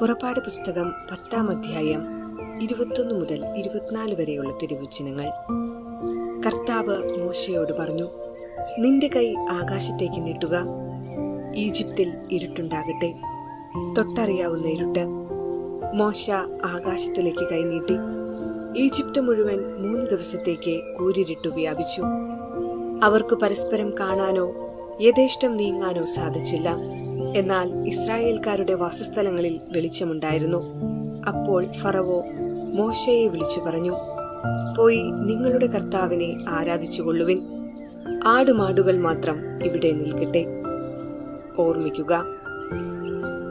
പുറപ്പാട് പുസ്തകം പത്താം അധ്യായം ഇരുപത്തൊന്ന് മുതൽ ഇരുപത്തിനാല് വരെയുള്ള തിരുവചനങ്ങൾ. കർത്താവ് മോശയോട് പറഞ്ഞു നിന്റെ കൈ ആകാശത്തേക്ക് നീട്ടുക. ഈജിപ്തിൽ ഇരുട്ടുണ്ടാകട്ടെ. തൊട്ടറിയാവുന്ന ഇരുട്ട്. മോശ ആകാശത്തിലേക്ക് കൈനീട്ടി ഈജിപ്ത് മുഴുവൻ മൂന്ന് ദിവസത്തേക്ക് കൂരിരുട്ടു വ്യാപിച്ചു. അവർക്ക് പരസ്പരം കാണാനോ യഥേഷ്ടം നീങ്ങാനോ സാധിച്ചില്ല. എന്നാൽ ഇസ്രായേൽക്കാരുടെ വാസസ്ഥലങ്ങളിൽ വെളിച്ചമുണ്ടായിരുന്നു. അപ്പോൾ ഫറവോ മോശയെ വിളിച്ചു പറഞ്ഞു പോയി നിങ്ങളുടെ കർത്താവിനെ ആരാധിച്ചുകൊള്ളുവിൻ. ആടുമാടുകൾ മാത്രം ഇവിടെ നിൽക്കട്ടെ. ഓർമ്മിക്കുക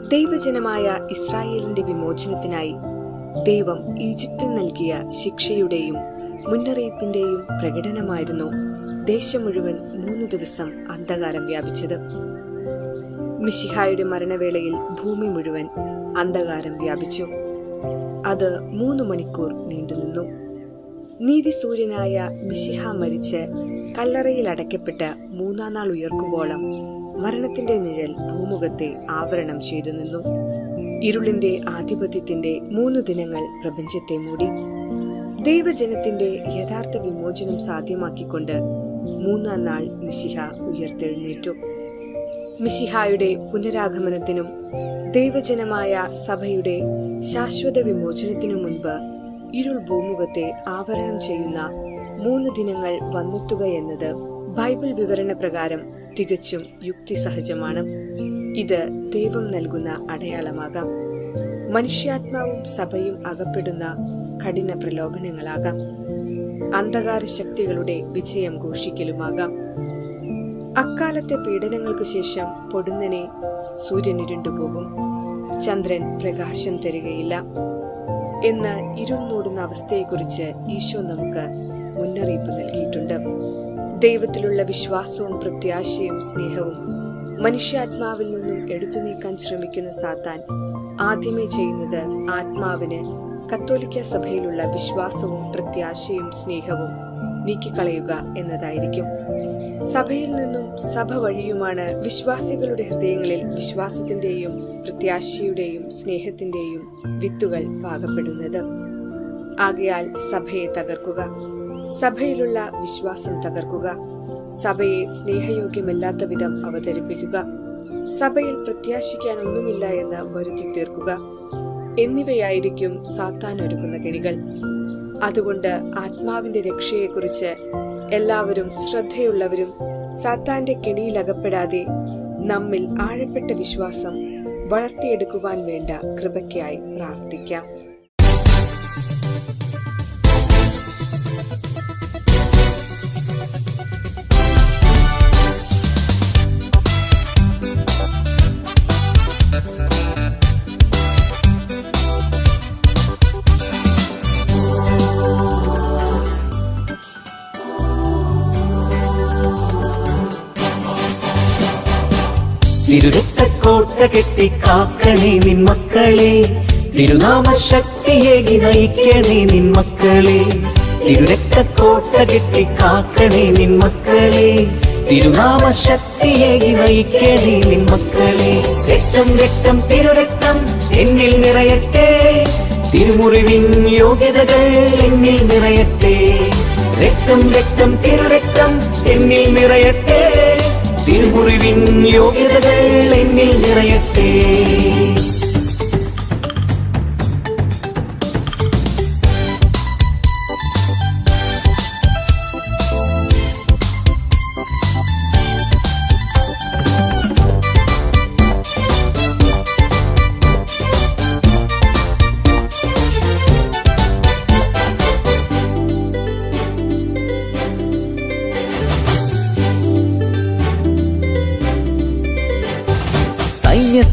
ദൈവജനമായ ഇസ്രായേലിന്റെ വിമോചനത്തിനായി ദൈവം ഈജിപ്തിൽ നൽകിയ ശിക്ഷയുടെയും മുന്നറിയിപ്പിന്റെയും പ്രകടനമായിരുന്നു ദേശം മുഴുവൻ മൂന്ന് ദിവസം അന്ധകാരം വ്യാപിച്ചത്. മിശിഹായുടെ മരണവേളയിൽ ഭൂമി മുഴുവൻ അന്ധകാരം വ്യാപിച്ചു. അത് മൂന്ന് മണിക്കൂർ നീണ്ടുനിന്നു നീതിസൂര്യനായ മിശിഹ മരിച്ച് കല്ലറയിൽ അടയ്ക്കപ്പെട്ട് മൂന്നാം നാൾ ഉയർക്കുവോളം മരണത്തിന്റെ നിഴൽ ഭൂമുഖത്തെ ആവരണം ചെയ്തു നിന്നു. ഇരുളിന്റെ ആധിപത്യത്തിന്റെ മൂന്ന് ദിനങ്ങൾ പ്രപഞ്ചത്തെ മൂടി. ദൈവജനത്തിന്റെ യഥാർത്ഥ വിമോചനം സാധ്യമാക്കിക്കൊണ്ട് മൂന്നാം നാൾ മിശിഹ ഉയർത്തെഴുന്നേറ്റു. മിശിഹായുടെ പുനരാഗമനത്തിനും ദൈവജനമായ സഭയുടെ ശാശ്വത വിമോചനത്തിനു മുൻപ് ഇരുൾ ഭൂമുഖത്തെ ആവരണം ചെയ്യുന്ന മൂന്ന് ദിനങ്ങൾ വന്നെത്തുക എന്നത് ബൈബിൾ വിവരണ പ്രകാരം തികച്ചും യുക്തിസഹജമാണ്. ഇത് ദൈവം നൽകുന്ന അടയാളമാകാം. മനുഷ്യാത്മാവും സഭയും അകപ്പെടുന്ന കഠിന പ്രലോഭനങ്ങളാകാം. അന്ധകാര ശക്തികളുടെ വിജയം ഘോഷിക്കലുമാകാം. അക്കാലത്തെ പീഡനങ്ങൾക്ക് ശേഷം പൊടുന്നനെ സൂര്യൻ ഇരുണ്ടുപോകും. ചന്ദ്രൻ പ്രകാശം തരികയില്ല. എന്ന് ഇരുന്നൂടുന്ന അവസ്ഥയെക്കുറിച്ച് ഈശോ നമുക്ക് മുന്നറിയിപ്പ് നൽകിയിട്ടുണ്ട്. ദൈവത്തിലുള്ള വിശ്വാസവും പ്രത്യാശയും സ്നേഹവും മനുഷ്യാത്മാവിൽ നിന്നും എടുത്തു നീക്കാൻ ശ്രമിക്കുന്ന സാത്താൻ ആദ്യമേ ചെയ്യുന്നത് ആത്മാവിന് കത്തോലിക്ക സഭയിലുള്ള വിശ്വാസവും പ്രത്യാശയും സ്നേഹവും നീക്കിക്കളയുക എന്നതായിരിക്കും. സഭയിൽ നിന്നും സഭ വഴിയുമാണ് വിശ്വാസികളുടെ ഹൃദയങ്ങളിൽ വിശ്വാസത്തിന്റെയും പ്രത്യാശയുടെയും സ്നേഹത്തിന്റെയും വിത്തുകൾ പാകപ്പെടുന്നത്. ആകയാൽ സഭയെ തകർക്കുക. സഭയിലുള്ള വിശ്വാസം തകർക്കുക. സഭയെ സ്നേഹയോഗ്യമല്ലാത്ത വിധം അവതരിപ്പിക്കുക. സഭയിൽ പ്രത്യാശിക്കാൻ ഒന്നുമില്ല എന്ന് വരുത്തി തീർക്കുക. എന്നിവയായിരിക്കും സാത്താൻ ഒരുക്കുന്ന കെണികൾ. അതുകൊണ്ട് ആത്മാവിന്റെ രക്ഷയെക്കുറിച്ച് എല്ലാവരും ശ്രദ്ധയുള്ളവരും സാത്താന്റെ കെണിയിലകപ്പെടാതെ നമ്മിൽ ആഴപ്പെട്ട വിശ്വാസം വളർത്തിയെടുക്കുവാൻ വേണ്ട കൃപയ്ക്കായി പ്രാർത്ഥിക്കാം. തിരുരക്തക്കോട്ട കെട്ടി കാക്കണേ നിൻ മക്കളെ. തിരുനാമ ശക്തിയേകി നയിക്കണേ നിൻ മക്കളെ. തിരുരക്തക്കോട്ട കെട്ടി കാക്കണേ നിൻ മക്കളെ. തിരുനാമ ശക്തിയേകി നയിക്കണേ നിൻ മക്കളെ. രക്തം രക്തം തിരുരക്തം എന്നിൽ നിറയട്ടെ. തിരുമുറിവിൻ യോഗ്യതകൾ എന്നിൽ നിറയട്ടെ. രക്തം രക്തം തിരുരക്തം എന്നിൽ നിറയട്ടെ. തിരുമുറിവിൻ യോഗ്യതകൾ എന്നിൽ നിറയട്ടെ.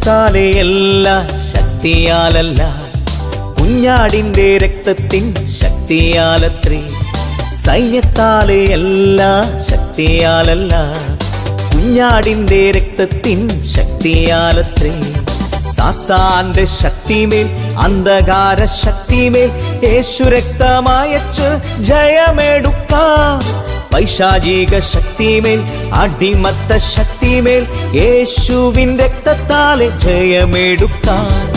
സൈന്യത്താലെയല്ല ശക്തിയാലല്ല. കുഞ്ഞാടിന്റെ രക്തത്തിൻ ശക്തിയാലത്രേ. സൈന്യത്താലെയല്ല ശക്തിയാലല്ല. കുഞ്ഞാടിന്റെ രക്തത്തിൻ ശക്തിയാലത്രേ. സാത്താന്റെ ശക്തിമേൽ അന്ധകാര ശക്തിമേൽ യേശു രക്തമായച്ച് ജയമെടുക്കാം. പൈശാചിക ശക്തിമേൽ അടിമത്ത ശക്തിമേൽ യേശുവിൻ രക്തത്താലെ ജയമെടുക്കാം.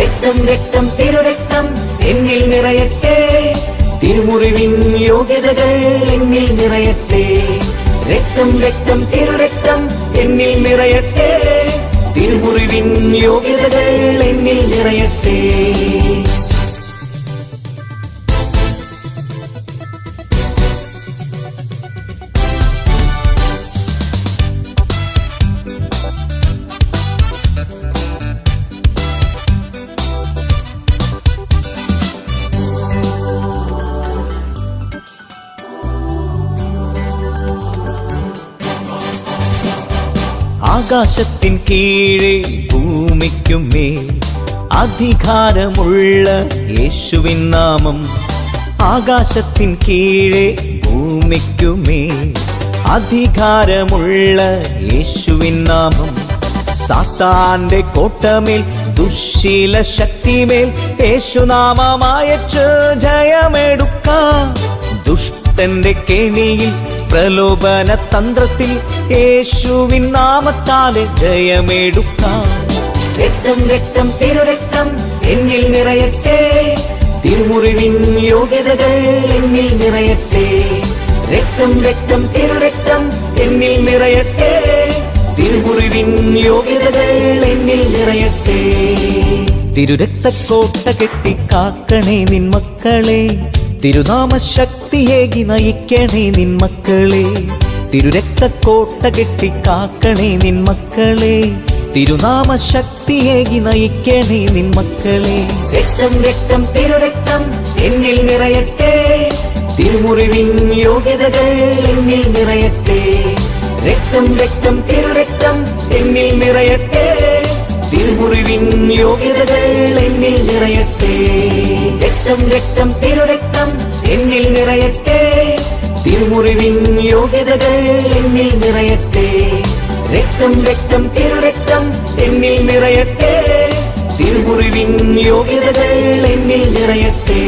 രക്തം രക്തം തിരുരക്തം എന്നിൽ നിറയട്ടെ. തിരുമുറിവിൻ യോഗ്യതകൾ എന്നിൽ നിറയട്ടെ. രക്തം രക്തം തിരുരക്തം എന്നിൽ നിറയട്ടെ. തിരുമുറിവിൻ യോഗ്യതകൾ എന്നിൽ നിറയട്ടെ. ആകാശത്തിൻ കീഴെ ഭൂമിക്കുമേ അധികാരമുള്ള യേശുവിൻ നാമം. ആകാശത്തിൻ കീഴെ ഭൂമിക്കുമേൽ അധികാരമുള്ള യേശുവിൻ നാമം. സാത്താന്റെ കോട്ടമേൽ ദുശീല ശക്തിമേൽ യേശുനാമമായച്ച് ജയമെടുക്ക. ദുഷ്ടന്റെ കെണിയിൽ പ്രലോഭന തന്ത്രത്തിൽ യേശുവിൻ നാമത്താലെ ജയമെടുക്കാം. രക്തം രക്തം തിരുരക്തം എന്നിൽ നിറയട്ടെ. തിരുമുറിവിൻ യോഗ്യതകൾ എന്നിൽ നിറയട്ടെ. രക്തം രക്തം തിരുരക്തം എന്നിൽ നിറയട്ടെ. തിരുമുറിവിൻ യോഗ്യതകൾ എന്നിൽ നിറയട്ടെ. തിരുരക്തക്കോട്ട കെട്ടി കാക്കണേ നിൻ മക്കളെ. തിരുനാമ ശക്തിയേകി നയിക്കണേ മക്കളെ. തിരുരക്തക്കോട്ട കെട്ടി കാക്കണേ നിൻ മക്കളെ. തിരുനാമ ശക്തിയേകി നയിക്കണേ നിൻ മക്കളെ. രക്തം രക്തം തിരുരക്തം എന്നിൽ നിറയട്ടെ. തിരുമുറിവിൻ യോഗ്യതകൾ എന്നിൽ നിറയട്ടെ. രക്തം രക്തം തിരുരക്തം എന്നിൽ നിറയട്ടെ. തിരുമുറിവിൻ യോഗ്യതകൾ എന്നിൽ നിറയട്ടെ രക്തം രക്തം തിരുരക്തം എന്നിൽ നിറയട്ടെ തിരുമുറിവിൻ യോഗ്യതകൾ എന്നിൽ നിറയട്ടെ രക്തം രക്തം തിരുരക്തം എന്നിൽ നിറയട്ടെ തിരുമുറിവിൻ യോഗ്യതകൾ എന്നിൽ നിറയട്ടെ